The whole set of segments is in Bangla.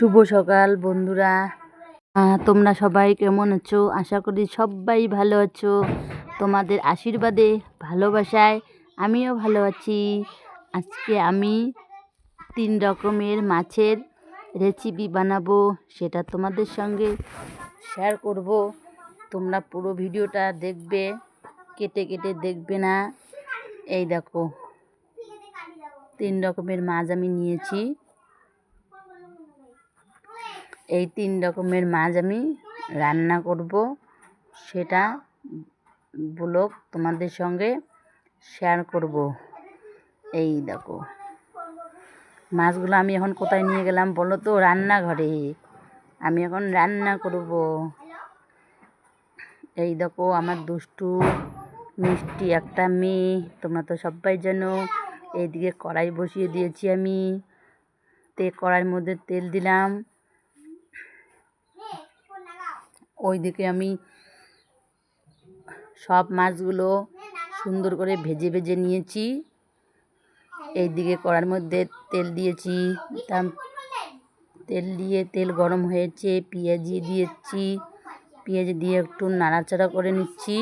শুভ সকাল, বন্ধুরা। তোমরা সবাই কেমন আছো? আশা করি সবাই ভালো আছো। তোমাদের আশীর্বাদে, ভালোবাসায় আমিও ভালো আছি। আজকে আমি তিন রকমের মাছের রেসিপি বানাবো, সেটা তোমাদের সঙ্গে শেয়ার করব। তোমরা পুরো ভিডিওটা দেখবে, কেটে কেটে দেখবে না। এই দেখো, তিন রকমের মাছ আমি নিয়েছি। এই তিন রকমের মাছ আমি রান্না করব। সেটা ব্লগ তোমাদের সঙ্গে শেয়ার করব। এই দেখো। মাছগুলো আমি এখন কোথায় নিয়ে গেলাম বলো তো? রান্নাঘরে। আমি এখন রান্না করব। এই দেখো, আমার দুষ্টু মিষ্টি একটা মেয়ে। তোমরা তো সবাই জানো, এইদিকে কড়াই বসিয়ে দিয়েছি আমি। তে কড়াইয়ের মধ্যে তেল দিলাম। ওইদিকে আমি সব মাছগুলো সুন্দর করে ভেজে ভেজে নিয়েছি। এইদিকে কড়ার মধ্যে তেল দিয়েছি তেল দিয়ে তেল গরম হয়েছে, পেঁয়াজি দিয়েছি, পেঁয়াজ দিয়ে একটু নাড়াচাড়া করে নিচ্ছি।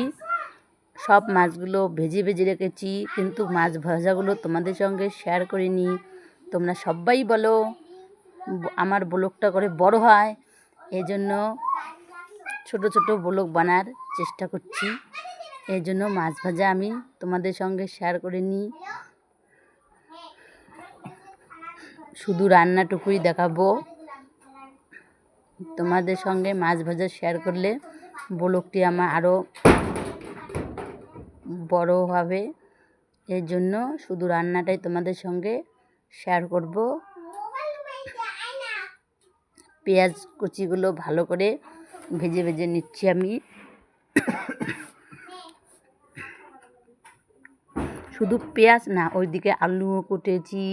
সব মাছগুলো ভেজে ভেজে রেখেছি, কিন্তু মাছ ভাজাগুলো তোমাদের সঙ্গে শেয়ার করিনি। তোমরা সবাই বলো, আমার ব্লগটা করে বড় হয় এই জন্য ছোট ছোট ব্লগ বানার চেষ্টা করছি। এই জন্য মাছ ভাজা আমি তোমাদের সঙ্গে শেয়ার করে নিই। শুধু রান্নাটুকুই দেখাবো। তোমাদের সঙ্গে মাছ ভাজা শেয়ার করলে ব্লগটি আমার আরও বড় হবে। এর জন্য শুধু রান্নাটাই তোমাদের সঙ্গে শেয়ার করব। পেঁয়াজ কুচিগুলো ভালো করে ভেজে ভেজে নিচ্ছি আমি। শুধু পেঁয়াজ না, ওইদিকে আলুও কুটেছি,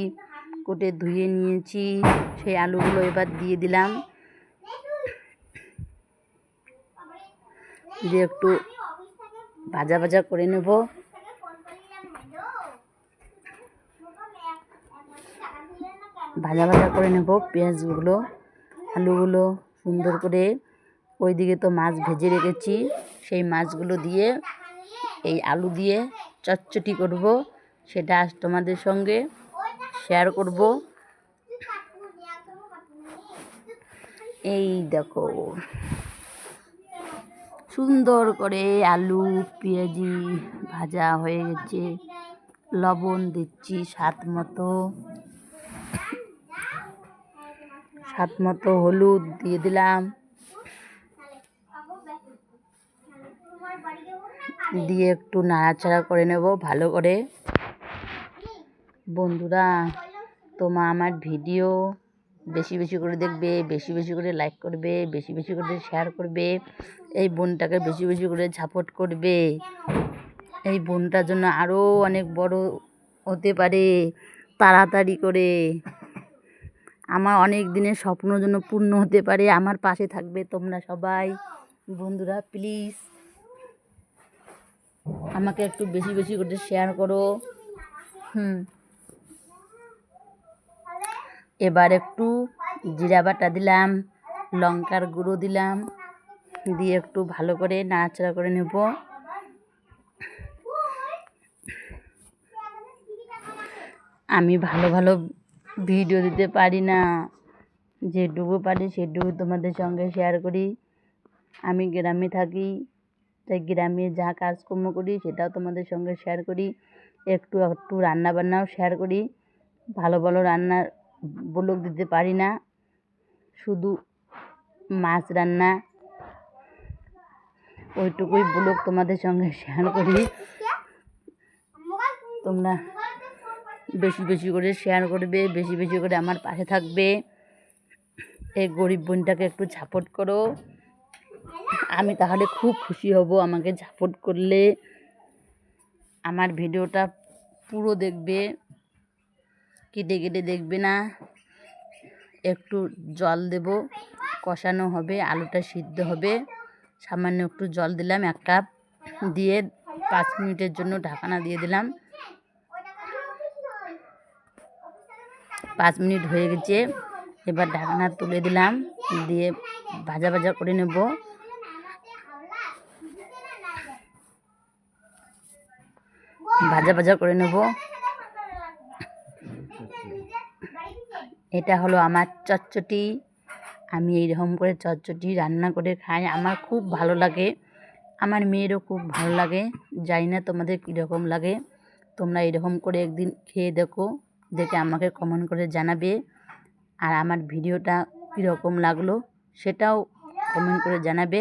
কুটে ধুয়ে নিয়েছি। সেই আলুগুলো এবার দিয়ে দিলাম। দিয়ে একটু ভাজা ভাজা করে নেব। ভাজা ভাজা করে নেব পেঁয়াজগুলো, আলুগুলো সুন্দর করে। ওইদিকে তো মাছ ভেজে রেখেছি। সেই মাছগুলো দিয়ে, এই আলু দিয়ে চটচটি করব। সেটা আজ তোমাদের সঙ্গে শেয়ার করব। এই দেখো, সুন্দর করে আলু, পেঁয়াজি ভাজা হয়ে গেছে। লবণ দিচ্ছি স্বাদ মতো। স্বাদ মতো হলুদ দিয়ে দিলাম। দিয়ে একটু নাড়াচাড়া করে নেব, ভালো করে। বন্ধুরা, তোমা আমার ভিডিও বেশি বেশি করে দেখবে, বেশি বেশি করে লাইক করবে, বেশি বেশি করে শেয়ার করবে, এই বোনটাকে বেশি বেশি করে সাপোর্ট করবে। এই বোনটার জন্য আরও অনেক বড় হতে পারে, তাড়াতাড়ি করে। আমার অনেক দিনের স্বপ্ন যেন পূর্ণ হতে পারে, আমার পাশে থাকবে তোমরা সবাই। বন্ধুরা প্লিজ আমাকে একটু বেশি বেশি করে শেয়ার করো। হুম। এবার একটু জিরা বাটা দিলাম, লঙ্কার গুঁড়ো দিলাম, দিয়ে একটু ভালো করে নাড়াচাড়া করে নেব। আমি ভালো ভালো ভিডিও দিতে পারি না। যেটুকু পারি সেটুকু তোমাদের সঙ্গে শেয়ার করি। আমি গ্রামে থাকি তাই গ্রামে যা কাজকর্ম করি সেটাও তোমাদের সঙ্গে শেয়ার করি। একটু একটু রান্না বান্নাও শেয়ার করি। ভালো ভালো রান্নার ব্লগ দিতে পারি না। শুধু মাছ রান্না। ওইটুকুই ব্লগ তোমাদের সঙ্গে শেয়ার করি। তোমরা বেশি বেশি করে শেয়ার করবে, বেশি বেশি করে আমার পাশে থাকবে। এই গরিব বোনটাকে একটু সাপোর্ট করো। আমি তাহলে খুব খুশি হব আমাকে সাপোর্ট করলে। আমার ভিডিওটা পুরো দেখবে, কেটে কেটে দেখবে না। একটু জল দেব, কষানো হবে, আলুটা সিদ্ধ হবে। সামান্য একটু জল দিলাম, এক কাপ দিয়ে পাঁচ মিনিটের জন্য ঢাকনা দিয়ে দিলাম। পাঁচ মিনিট হয়ে গেছে, এবার ঢাকনা তুলে দিলাম, দিয়ে ভাজা ভাজা করে নেব। ভাজা ভাজা করে নেব। এটা হলো আমার চচ্চটি। আমি এইরকম করে চচ্চটি রান্না করে খাই, আমার খুব ভালো লাগে। আমার মেয়েরও খুব ভালো লাগে, জানি না তোমাদের কীরকম লাগে। তোমরা এরকম করে একদিন খেয়ে দেখো, দেখে আমাকে কমেন্ট করে জানাবে। আর আমার ভিডিওটা কীরকম লাগল সেটাও কমেন্ট করে জানাবে।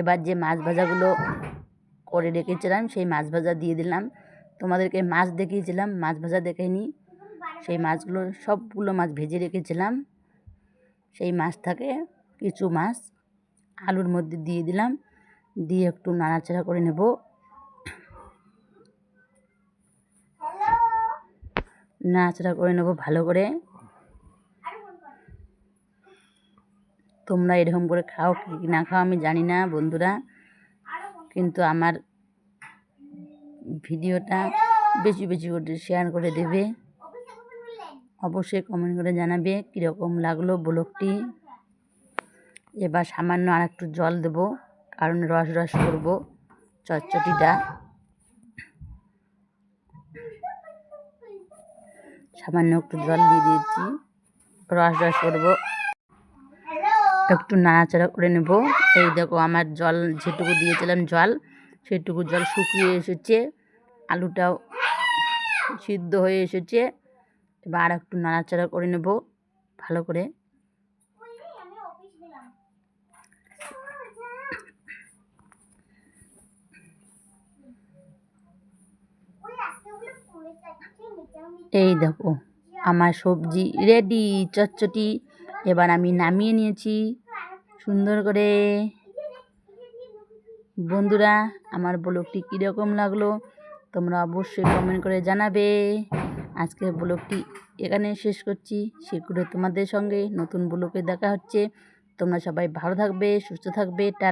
এবার যে মাছ ভাজাগুলো করে রেখেছিলাম, সেই মাছ ভাজা দিয়ে দিলাম। তোমাদেরকে মাছ দেখিয়েছিলাম, মাছ ভাজা দেখেনি। সেই মাছগুলো, সবগুলো মাছ ভেজে রেখেছিলাম। সেই মাছ থাকে, কিছু মাছ আলুর মধ্যে দিয়ে দিলাম, দিয়ে একটু নাড়াচাড়া করে নেব। নাড়াচাড়া করে নেব ভালো করে। তোমরা এরকম করে খাও কি না খাও আমি জানি না বন্ধুরা, কিন্তু আমার ভিডিওটা বেশি বেশি করে শেয়ার করে দেবে। অবশ্যই কমেন্ট করে জানাবে কীরকম লাগল ব্লগটি। এবার সামান্য আর একটু জল দেবো কারণ রস রস করব চটচটিটা সামান্য একটু জল দিয়ে দিয়েছি রস রস করব। একটু নাড়াচাড়া করে নেব। এই দেখো আমার জল যেটুকু দিয়েছিলাম জল সেটুকু জল শুকিয়ে এসেছে, আলুটাও সিদ্ধ হয়ে এসেছে। এবার আর একটু নাড়াচাড়া করে নেব, ভালো করে। এই দেখো, আমার সবজি রেডি চচ্চটি। এবার আমি নামিয়ে নিয়েছি, সুন্দর করে। বন্ধুরা, আমার ব্লগটি কীরকম লাগল তোমরা অবশ্যই কমেন্ট করে জানাবে। আজকের ব্লগটি এখানে শেষ করছি। শীঘ্রই তোমাদের সঙ্গে নতুন ব্লগে দেখা হচ্ছে। তোমরা সবাই ভালো থাকবে, সুস্থ থাকবে, টা